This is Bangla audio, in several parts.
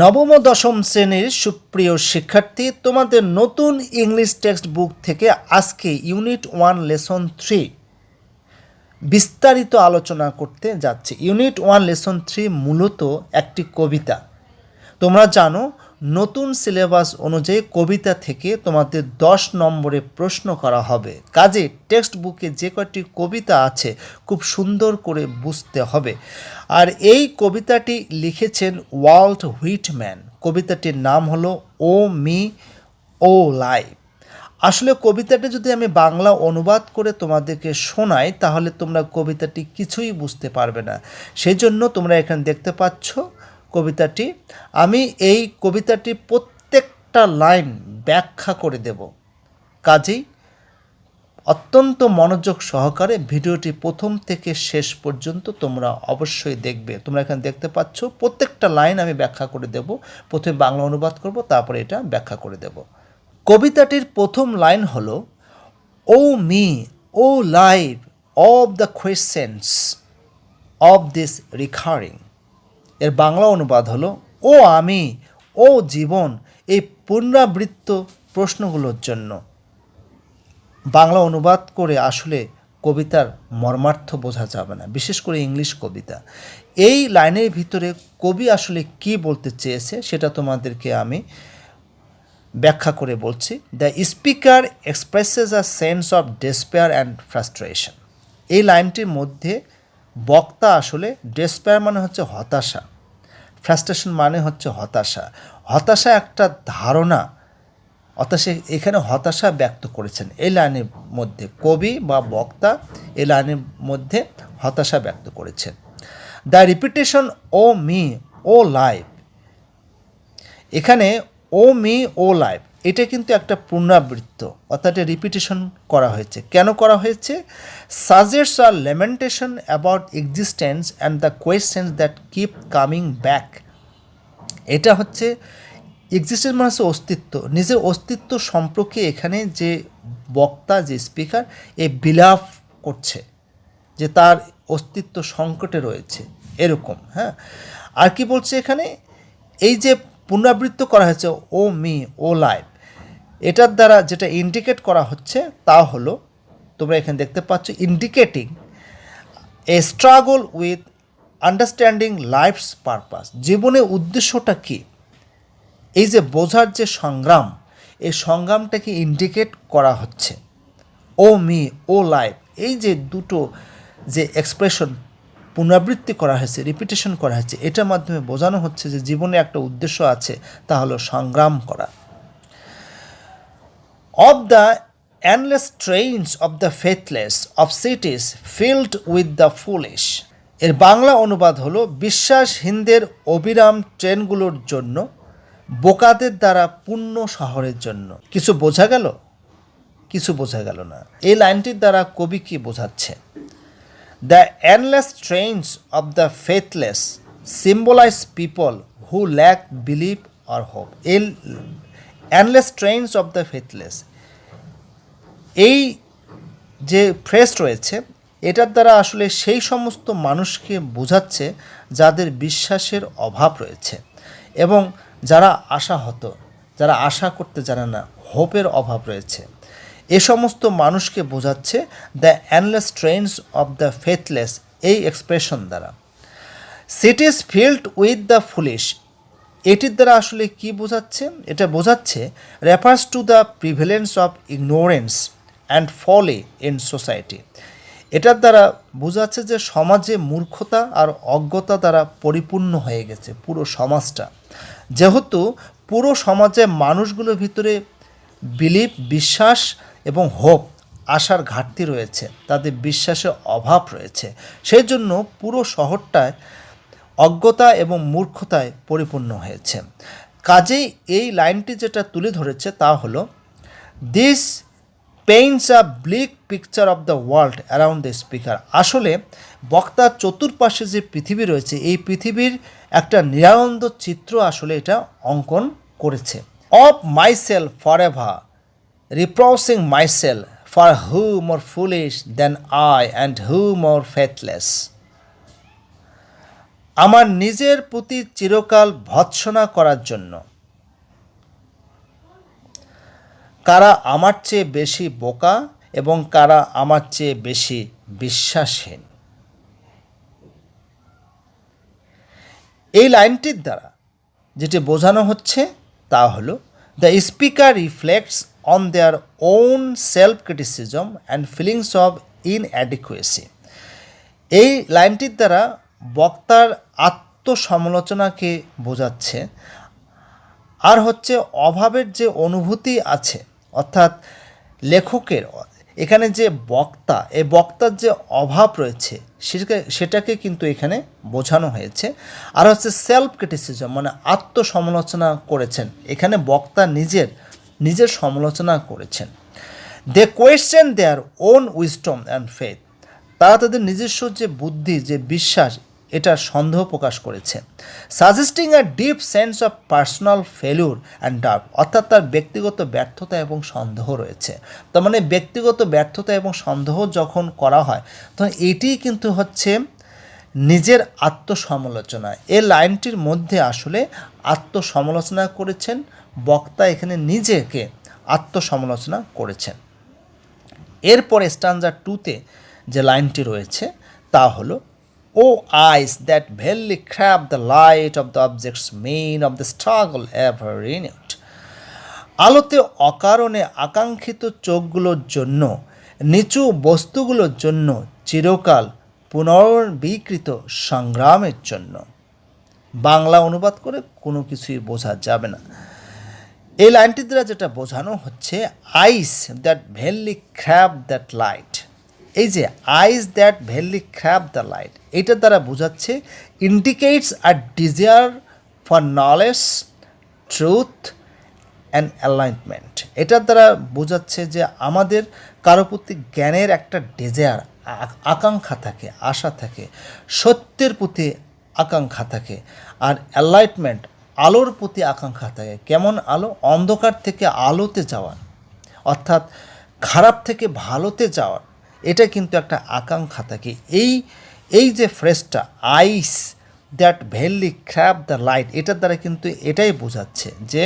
নবম ও দশম শ্রেণির সুপ্রিয় শিক্ষার্থী, তোমাদের নতুন ইংলিশ টেক্সট বুক থেকে আজকে ইউনিট ওয়ান লেসন থ্রি বিস্তারিত আলোচনা করতে যাচ্ছে। ইউনিট ওয়ান লেসন থ্রি মূলত একটি কবিতা। তোমরা জানো নতুন সিলেবাস অনুযায়ী কবিতা থেকে তোমাদের দশ নম্বরে প্রশ্ন করা হবে। কাজে টেক্সট বুকে যে কয়টি কবিতা আছে খুব সুন্দর করে বুঝতে হবে। আর এই কবিতাটি লিখেছেন ওয়াল্ট হুইটম্যান। কবিতাটির নাম হলো ও মি ও লাই। আসলে কবিতাটি যদি আমি বাংলা অনুবাদ করে তোমাদেরকে শোনাই, তাহলে তোমরা কবিতাটি কিছুই বুঝতে পারবে না। সেই জন্য তোমরা এখানে দেখতে পাচ্ছ কবিতাটি, আমি এই কবিতাটি প্রত্যেকটা লাইন ব্যাখ্যা করে দেব। কাজেই অত্যন্ত মনোযোগ সহকারে ভিডিওটি প্রথম থেকে শেষ পর্যন্ত তোমরা অবশ্যই দেখবে। তোমরা এখানে দেখতে পাচ্ছ, প্রত্যেকটা লাইন আমি ব্যাখ্যা করে দেব। প্রথমে বাংলা অনুবাদ করব, তারপরে এটা ব্যাখ্যা করে দেব। কবিতাটির প্রথম লাইন হলো, O me, O life of the questions of this recurring. এর বাংলা অনুবাদ হলো, ও আমি, ও জীবন এই পুনরাবৃত্ত প্রশ্নগুলোর জন্য। বাংলা অনুবাদ করে আসলে কবিতার মর্মার্থ বোঝা যাবে না, বিশেষ করে ইংলিশ কবিতা। এই লাইনের ভিতরে কবি আসলে কি বলতে চেয়েছে সেটা তোমাদেরকে আমি ব্যাখ্যা করে বলছি। The speaker expresses a sense of despair and frustration এই লাইনটির মধ্যে বক্তা আসলে ডেসপেয়ার মানে হচ্ছে হতাশা। ফ্রাস্ট্রেশন মানে হচ্ছে হতাশা। হতাশা একটা ধারণা হতাশা এখানে হতাশা ব্যক্ত করেছেন। এই লাইনের মধ্যে কবি বা বক্তা এই লাইনের মধ্যে হতাশা ব্যক্ত করেছেন। The repetition O me O life এখানে ও মি ও লাইফ এটা কিন্তু একটা পুনরাবৃত্ত, অর্থাৎ রিপিটেশন করা হয়েছে। কেন করা হয়েছে? Suggests a lamentation about existence and the questions that keep coming back এটা হচ্ছে এক্সিস্টেন্স মানে হচ্ছে অস্তিত্ব। নিজের অস্তিত্ব সম্পর্কে এখানে যে বক্তা, যে স্পিকার এ বিলাপ করছে যে তার অস্তিত্ব সংকটে রয়েছে। এরকম হ্যাঁ? আর কি বলছে এখানে? এই যে পুনরাবৃত্ত করা হয়েছে, ও মি, ও লাইফ এটার দ্বারা যেটা ইন্ডিকেট করা হচ্ছে তা হলো, তোমরা এখানে দেখতে পাচ্ছ indicating a struggle with understanding life's purpose জীবনের উদ্দেশ্যটা কী? এই যে বোঝার যে সংগ্রাম, এই সংগ্রামটাকে ইন্ডিকেট করা হচ্ছে। ও মি, ও লাইফ, এই যে দুটো যে এক্সপ্রেশন পুনরাবৃত্তি করা হয়েছে রিপিটেশন করা হয়েছে, এটার মাধ্যমে বোঝানো হচ্ছে যে জীবনে একটা উদ্দেশ্য আছে, তা হলো সংগ্রাম করা। Of the endless trains of the faithless of cities filled with the foolish এর বাংলা অনুবাদ হলো বিশ্বাসহীনদের অবিরাম ট্রেনগুলোর জন্য, বোকাদের দ্বারা পূর্ণ শহরের জন্য। কিছু বোঝা গেল? কিছু বোঝা গেল না। এই লাইনটির দ্বারা কবি কি বোঝাচ্ছে the endless trains of the faithless symbolize people who lack belief or hope এই endless trains of the faithless এই যে ফ্রেস রয়েছে, এটার দ্বারা আসলে সেই সমস্ত মানুষকে বোঝাচ্ছে যাদের বিশ্বাসের অভাব রয়েছে এবং যারা আশাহত, যারা আশা করতে জানে না হোপের অভাব রয়েছে। এ সমস্ত মানুষকে বোঝাচ্ছে the endless trains of the faithless এই এক্সপ্রেশন দ্বারা। Cities filled with the foolish এটির দ্বারা আসলে কি বোঝাচ্ছে? এটা বোঝাচ্ছে refers to the prevalence of ignorance and folly in society এটার দ্বারা বোঝাচ্ছে যে সমাজে মূর্খতা আর অজ্ঞতা দ্বারা পরিপূর্ণ হয়ে গেছে পুরো সমাজটা। যেহেতু পুরো সমাজে মানুষগুলোর ভিতরে বিলিভ বিশ্বাস এবং হোপ আশার ঘাটতি রয়েছে, তাদের বিশ্বাসের অভাব রয়েছে। সেই জন্য পুরো শহরটায় অজ্ঞতা এবং মূর্খতায় পরিপূর্ণ হয়েছে। কাজেই এই লাইনটি যেটা তুলে ধরেছে তা হলো this paints a bleak picture of the world around the speaker আসলে বক্তার চতুর্পাশে যে পৃথিবী রয়েছে, এই পৃথিবীর একটা নিরানন্দ চিত্র আসলে এটা অঙ্কন করেছে। Of myself for ever reproaching myself for who more foolish than I and who more faithless আমার নিজের প্রতি চিরকাল ভৎসনা করার জন্য। কারা আমার চেয়ে বেশি বোকা এবং কারা আমার চেয়ে বেশি বিশ্বাসহীন? এই লাইনটির দ্বারা যেটি বোঝানো হচ্ছে তা হল the speaker reflects on their own self criticism and feelings of inadequacy এই লাইনটির দ্বারা বক্তার আত্মসমালোচনাকে বোঝাচ্ছে। আর হচ্ছে অভাবের যে অনুভূতি আছে, অর্থাৎ লেখকের, এখানে যে বক্তা এ বক্তার যে অভাব রয়েছে, সেটাকে সেটাকে কিন্তু এখানে বোঝানো হয়েছে। আর হচ্ছে সেলফ ক্রিটিসিজম মানে আত্মসমালোচনা করেছেন। এখানে বক্তা নিজের নিজের সমালোচনা করেছেন। They question their own wisdom and faith তারা তাদের নিজস্ব যে বুদ্ধি, যে বিশ্বাস এটা সন্দেহ প্রকাশ করেছে। Suggesting a deep sense of personal failure and doubt অর্থাৎ তার ব্যক্তিগত ব্যর্থতা এবং সন্দেহ রয়েছে। তার মানে ব্যক্তিগত ব্যর্থতা এবং সন্দেহ যখন করা হয়, তখন এটিই কিন্তু হচ্ছে নিজের আত্মসমালোচনা। এ লাইনটির মধ্যে আসলে আত্মসমালোচনা করেছেন, বক্তা এখানে নিজেকে আত্মসমালোচনা করেছেন। এরপরে স্টানজা টুতে যে লাইনটি রয়েছে, তা হলো of eyes that vainly crave the light of the objects mean of the struggle ever renewed আলোতে অকারণে আকাঙ্ক্ষিত চোখগুলোর জন্য, নিচু বস্তুগুলোর জন্য চিরকাল পুনর্বিকৃত সংগ্রামের জন্য। বাংলা অনুবাদ করে কোনো কিছুই বোঝা যাবে না। এই লাইনটি দ্বারা যেটা বোঝানো হচ্ছে eyes that vainly crave that light এই যে eyes that vainly crave the light এটার দ্বারা বোঝাচ্ছে indicates a desire for knowledge truth and alignment এটার দ্বারা বোঝাচ্ছে যে আমাদের কারও প্রতি জ্ঞানের একটা ডিজায়ার আকাঙ্ক্ষা থাকে, আশা থাকে, সত্যের প্রতি আকাঙ্ক্ষা থাকে, আর অ্যালাইটমেন্ট আলোর প্রতি আকাঙ্ক্ষা থাকে। কেমন আলো? অন্ধকার থেকে আলোতে যাওয়ার অর্থাৎ খারাপ থেকে ভালোতে যাওয়ার এটা কিন্তু একটা আকাঙ্ক্ষা থাকে। এই এই যে ফ্রেজটা eyes, that vainly crave the light, এটার দ্বারা কিন্তু এটাই বোঝাচ্ছে যে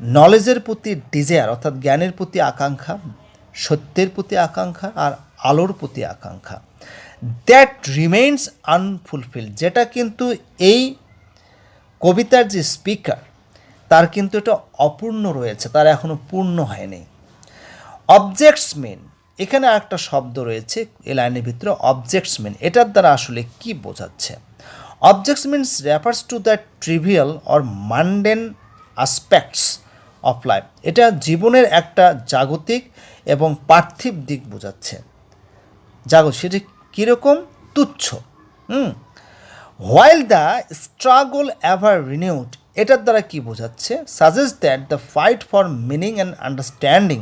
নলেজের প্রতি ডিজায়ার, অর্থাৎ জ্ঞানের প্রতি আকাঙ্ক্ষা, সত্যের প্রতি আকাঙ্ক্ষা আর আলোর প্রতি আকাঙ্ক্ষা, দ্যাট রিমেইনস আনফুলফিল যেটা কিন্তু এই কবিতার যে স্পিকার, তার কিন্তু এটা অপূর্ণ রয়েছে, তার এখনও পূর্ণ হয়নি। অবজেক্টস মেন এখানে একটা শব্দ রয়েছে, এই লাইনের ভিতরে অবজেক্টস মেন এটার দ্বারা আসলে কি বোঝাচ্ছে? Objects means refers to the trivial or mundane aspects of life এটা জীবনের একটা জাগতিক এবং পার্থিব দিক বোঝাচ্ছে। জাগত সেটা কীরকম? তুচ্ছ। হুম? While the struggle ever renewed এটার দ্বারা কি বোঝাচ্ছে? Suggest that the fight for meaning and understanding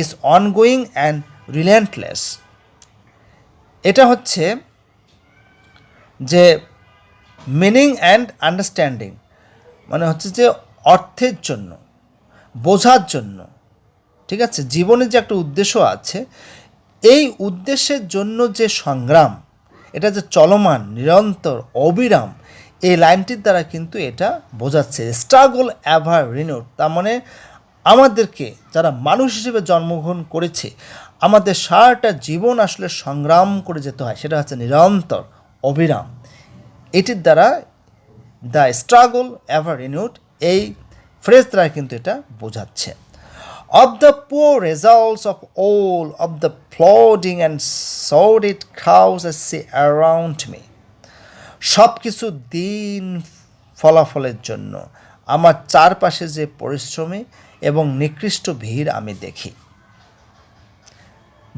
is ongoing and relentless এটা হচ্ছে যে মিনিং অ্যান্ড আন্ডারস্ট্যান্ডিং মানে হচ্ছে যে অর্থের জন্য, বোঝার জন্য। ঠিক আছে? জীবনে যে একটা উদ্দেশ্য আছে, এই উদ্দেশ্যের জন্য যে সংগ্রাম, এটা যে চলমান, নিরন্তর, অবিরাম, এই লাইনটির দ্বারা কিন্তু এটা বোঝাচ্ছে। স্ট্রাগল অ্যাভার রিনোড তার মানে আমাদেরকে, যারা মানুষ হিসেবে জন্মগ্রহণ করেছে আমাদের সারাটা জীবন আসলে সংগ্রাম করে যেতে হয়, সেটা হচ্ছে নিরন্তর অবিরাম। এটির দ্বারা দ্য স্ট্রাগল এভার রিনিউড, এই ফ্রেজ দ্বারা কিন্তু এটা বোঝাচ্ছে। the poor results of all of the plodding and sordid crowds I see around me সব কিছু দিন ফলাফলের জন্য। আমার চারপাশে যে পরিশ্রমী এবং নিকৃষ্ট ভিড় আমি দেখি।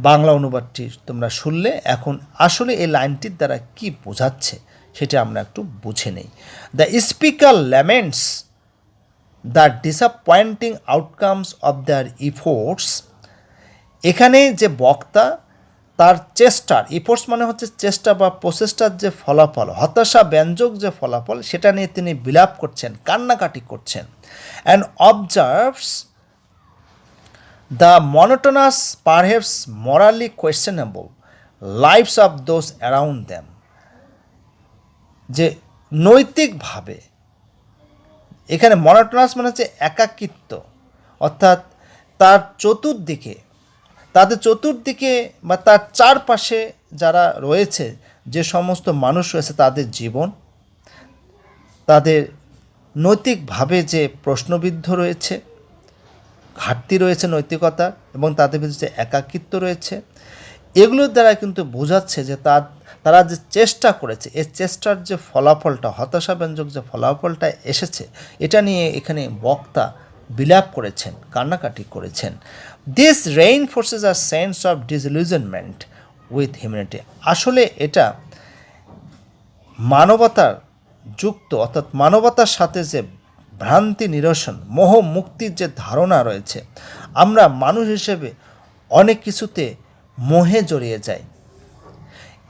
বাংলা অনুবাদটি তোমরা শুনলে। এখন আসলে এই লাইনটির দ্বারা কি বোঝাচ্ছে সেটা আমরা একটু বুঝে নেই। The speaker laments the disappointing outcomes of their efforts এখানে যে বক্তা, তার চেষ্টার ইফোর্টস মানে হচ্ছে চেষ্টা বা প্রচেষ্টার যে ফলাফল, হতাশা, ব্যঞ্জক যে ফলাফল, সেটা নিয়ে তিনি বিলাপ করছেন, কান্নাকাটি করছেন। And observes the monotonous perhaps morally questionable lives of those around them যে নৈতিকভাবে, এখানে মনোটনাস মানে হচ্ছে একাকিত্ব। অর্থাৎ তার চতুর্দিকে, তাদের চতুর্দিকে বা তার চারপাশে যারা রয়েছে, যে সমস্ত মানুষ রয়েছে তাদের জীবন, তাদের নৈতিকভাবে যে প্রশ্নবিদ্ধ রয়েছে ঘাটতি রয়েছে নৈতিকতা এবং তাদের ভিতরে যে একাকিত্ব রয়েছে, এগুলোর দ্বারা কিন্তু বোঝাচ্ছে যে তার, তারা যে চেষ্টা করেছে এই চেষ্টার যে ফলাফলটা, হতাশাব্যঞ্জক যে ফলাফলটা এসেছে, এটা নিয়ে এখানে বক্তা বিলাপ করেছেন, কান্নাকাটি করেছেন। This reinforces a sense of disillusionment with humanity আসলে এটা মানবতার যুক্ত, অর্থাৎ মানবতার সাথে যে ভ্রান্তি নিরসন, মোহ মুক্তির যে ধারণা রয়েছে, আমরা মানুষ হিসেবে অনেক কিছুতে মোহে জড়িয়ে যাই।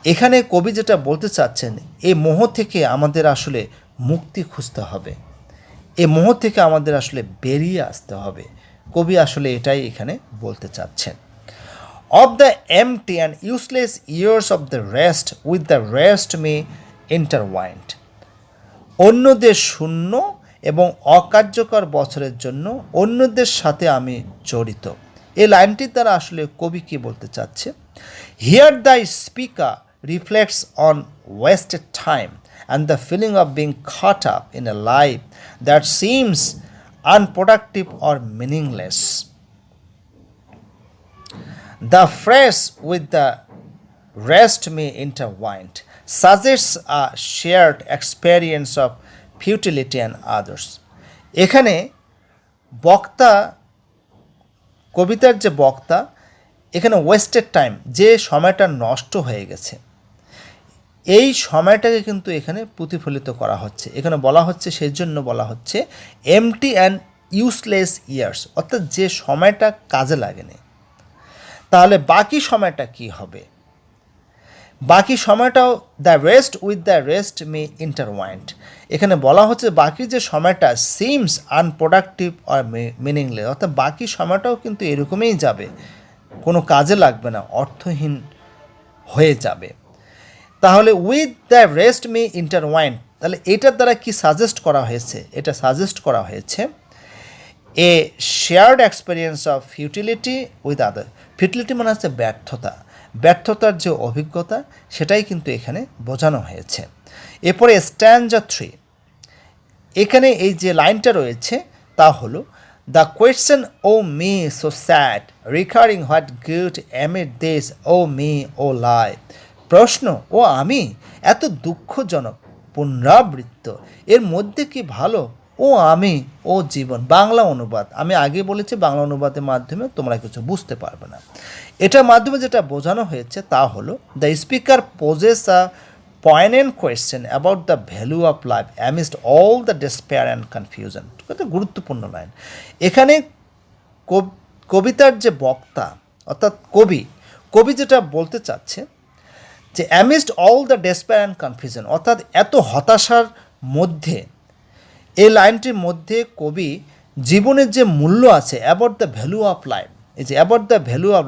এখানে কবি যেটা বলতে চাচ্ছেন, এই মোহ থেকে আমাদের আসলে মুক্তি খুঁজতে হবে। এই মোহ থেকে আমাদের আসলে বেরিয়ে আসতে হবে। কবি আসলে এটাই এখানে বলতে চাচ্ছেন। Of the empty and useless years of the rest with the rest me intertwined অন্যদের শূন্য এবং অকার্যকর বছরের জন্য অন্যদের সাথে আমি জড়িত। এই লাইনটির দ্বারা আসলে কবি কি বলতে চাচ্ছে? Here the speaker reflects on wasted time and the feeling of being caught up in a life that seems unproductive or meaningless The phrase with the rest me intertwined suggests a shared experience of futility and others এখানে বক্তা, কবিতার যে বক্তা, এখানে ওয়েস্টেড টাইম যে সময়টা নষ্ট হয়ে গেছে, এই সময়টাকে কিন্তু এখানে প্রতিফলিত করা হচ্ছে। এখানে বলা হচ্ছে সেই জন্য বলা হচ্ছে এমটি অ্যান্ড ইউজলেস ইয়ার্স অর্থাৎ যে সময়টা কাজে লাগেনি। তাহলে বাকি সময়টা কি হবে? বাকি সময়টাও the rest with the rest me intertwined এখানে বলা হচ্ছে বাকি যে সময়টা সিমস আনপ্রোডাক্টিভ আর মিনিংলেস অর্থাৎ বাকি সময়টাও কিন্তু এরকমই যাবে। কোনো কাজে লাগবে না, অর্থহীন হয়ে যাবে। তাহলে with the rest me intertwined তাহলে এটার দ্বারা কি সাজেস্ট করা হয়েছে? এটা সাজেস্ট করা হয়েছে a shared experience of futility with other futility মানে হচ্ছে ব্যর্থতা। ব্যর্থতার যে অভিজ্ঞতা, সেটাই কিন্তু এখানে বোঝানো হয়েছে। এরপরে স্ট্যান্ডা থ্রি। এখানে এই যে লাইনটা রয়েছে, তা হলো the question O me so sad recurring what good amid this O me O life প্রশ্ন, ও আমি? এত দুঃখজনক, পুনরাবৃত্ত, এর মধ্যে কি ভালো ও আমি, ও জীবন, বাংলা অনুবাদ। আমি আগে বলেছি বাংলা অনুবাদের মাধ্যমে তোমরা কিছু বুঝতে পারবে না। এটার মাধ্যমে যেটা বোঝানো হয়েছে তা হলো the speaker poses a point question about the value of life amidst all the despair and confusion এটা গুরুত্বপূর্ণ লাইন। এখানে কব- কবিতার যে বক্তা, অর্থাৎ কবি কবি যেটা বলতে চাচ্ছে যে amidst all the despair and confusion অর্থাৎ এত হতাশার মধ্যে এই লাইনটির মধ্যে কবি জীবনের যে মূল্য আছে about the value of life এই যে about the value of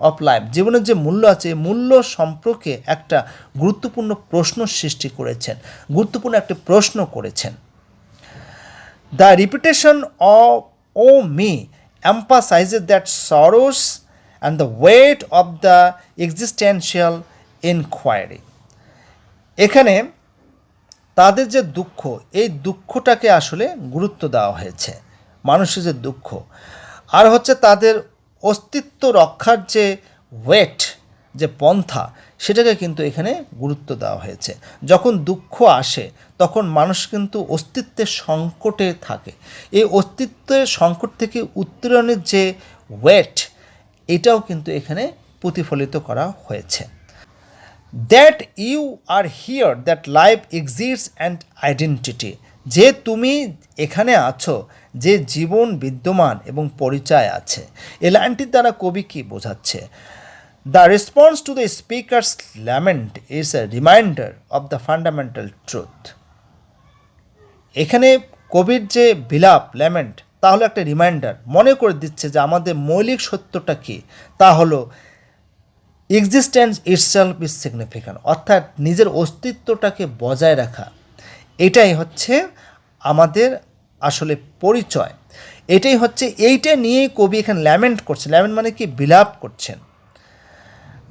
of life জীবনের যে মূল্য আছে মূল্য সম্পর্কে একটা গুরুত্বপূর্ণ প্রশ্ন সৃষ্টি করেছেন, গুরুত্বপূর্ণ একটা প্রশ্ন করেছেন। The repetition of O me emphasizes that sorrows and the weight of the existential inquiry. এখানে তাদের যে দুঃখ, এই দুঃখটাকে আসলে গুরুত্ব দেওয়া হয়েছে, মানুষের যে দুঃখ। আর হচ্ছে তাদের অস্তিত্ব রক্ষার যে ওয়েট যে পন্থা, সেটাকে কিন্তু এখানে গুরুত্ব দেওয়া হয়েছে। যখন দুঃখ আসে, তখন মানুষ কিন্তু অস্তিত্বের সংকটে থাকে। এই অস্তিত্বের সংকট থেকে উত্তরণের যে ওয়েট এটাও কিন্তু এখানে প্রতিফলিত করা হয়েছে। That you are here that life exists and identity যে তুমি এখানে আছো, যে জীবন বিদ্যমান এবং পরিচয় আছে। এ লাইনটির দ্বারা কবি কি বোঝাচ্ছে? The response to the speaker's lament is a reminder of the fundamental truth এখানে কবির যে বিলাপ ল্যামেন্ট তা হলো একটা রিমাইন্ডার মনে করে দিচ্ছে যে আমাদের মৌলিক সত্যটা কী? তা হলো এক্সিস্টেন্স ইটসেলফ ইজ সিগনিফিক্যান্ট অর্থাৎ নিজের অস্তিত্বটাকে বজায় রাখা। এটাই হচ্ছে আমাদের আসলে পরিচয়। এটাই হচ্ছে, এইটা নিয়েই কবি এখানে ল্যামেন্ট করছেন ল্যামেন্ট মানে কি? বিলাপ করছেন।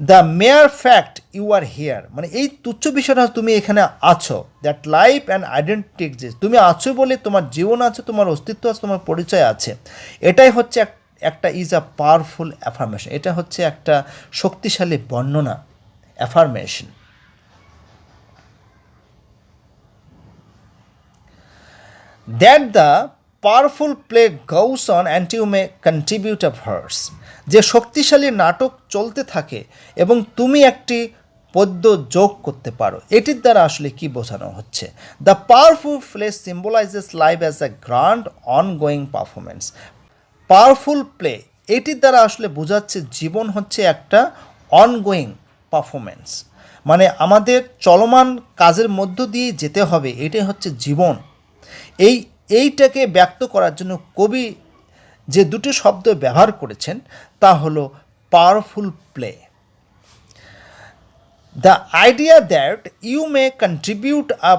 The mere fact you are here মানে এই তুচ্ছ বিষয়টা তুমি এখানে আছো that life and identity exist তুমি আছো বলে তোমার জীবন আছে, তোমার অস্তিত্ব আছে, তোমার পরিচয় আছে। এটাই হচ্ছে এক- একটা ইজ আ পাওয়ারফুল অ্যাফার্মেশন এটা হচ্ছে একটা শক্তিশালী বর্ণনা affirmation that the powerful play goes on and you contribute a verse যে শক্তিশালী নাটক চলতে থাকে এবং তুমি একটি পদ্য যোগ করতে পারো, এটির দ্বারা আসলে কি বোঝানো হচ্ছে? The powerful play symbolizes life as a grand ongoing performance powerful play. এটির দ্বারা আসলে বোঝাচ্ছে জীবন হচ্ছে একটা অনগোয়িং পারফরমেন্স মানে আমাদের চলমান কাজের মধ্য দিয়ে যেতে হবে, এটাই হচ্ছে জীবন। এই, এইটাকে ব্যক্ত করার জন্য কবি যে দুটি শব্দ ব্যবহার করেছেন, তা হলো powerful play. The idea that you may contribute a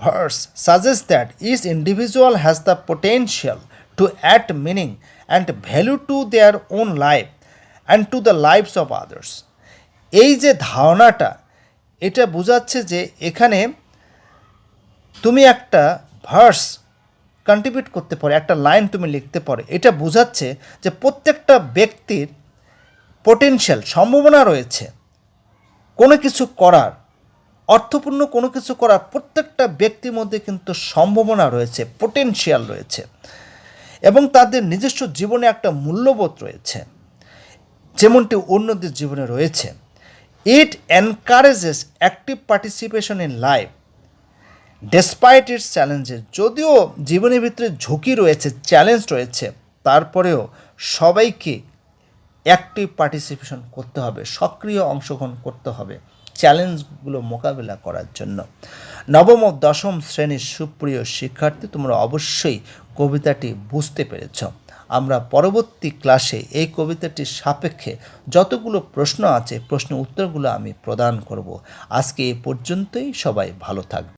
verse suggests that each individual has the potential to add meaning and value to their own life and to the lives of others এই যে ধারণাটা, এটা বোঝাচ্ছে যে এখানে তুমি একটা ভার্স কন্ট্রিবিউট করতে পারো, একটা লাইন তুমি লিখতে পারো। এটা বোঝাচ্ছে যে প্রত্যেকটা ব্যক্তির পোটেনশিয়াল সম্ভাবনা রয়েছে। কোনো কিছু করার, অর্থপূর্ণ কোনো কিছু করার প্রত্যেকটা ব্যক্তির মধ্যে কিন্তু সম্ভাবনা রয়েছে পোটেনশিয়াল রয়েছে। এবং তাদের নিজস্ব জীবনে একটা মূল্যবোধ রয়েছে। যেমনটি অন্যদের জীবনে রয়েছে। It encourages active participation in life despite its challenges যদিও জীবনের ভিতরে ঝুঁকি রয়েছে চ্যালেঞ্জ রয়েছে, তারপরেও সবাইকে অ্যাক্টিভ পার্টিসিপেশন করতে হবে, সক্রিয় অংশগ্রহণ করতে হবে চ্যালেঞ্জগুলো মোকাবিলা করার জন্য। নবম ও দশম শ্রেণির সুপ্রিয় শিক্ষার্থী, তোমরা অবশ্যই কবিতাটি বুঝতে পেরেছ। আমরা পরবর্তী ক্লাসে এই কবিতাটির সাপেক্ষে যতগুলো প্রশ্ন আছে প্রশ্ন উত্তরগুলো আমি প্রদান করব। আজকে এ পর্যন্তই, সবাই ভালো থাকবে।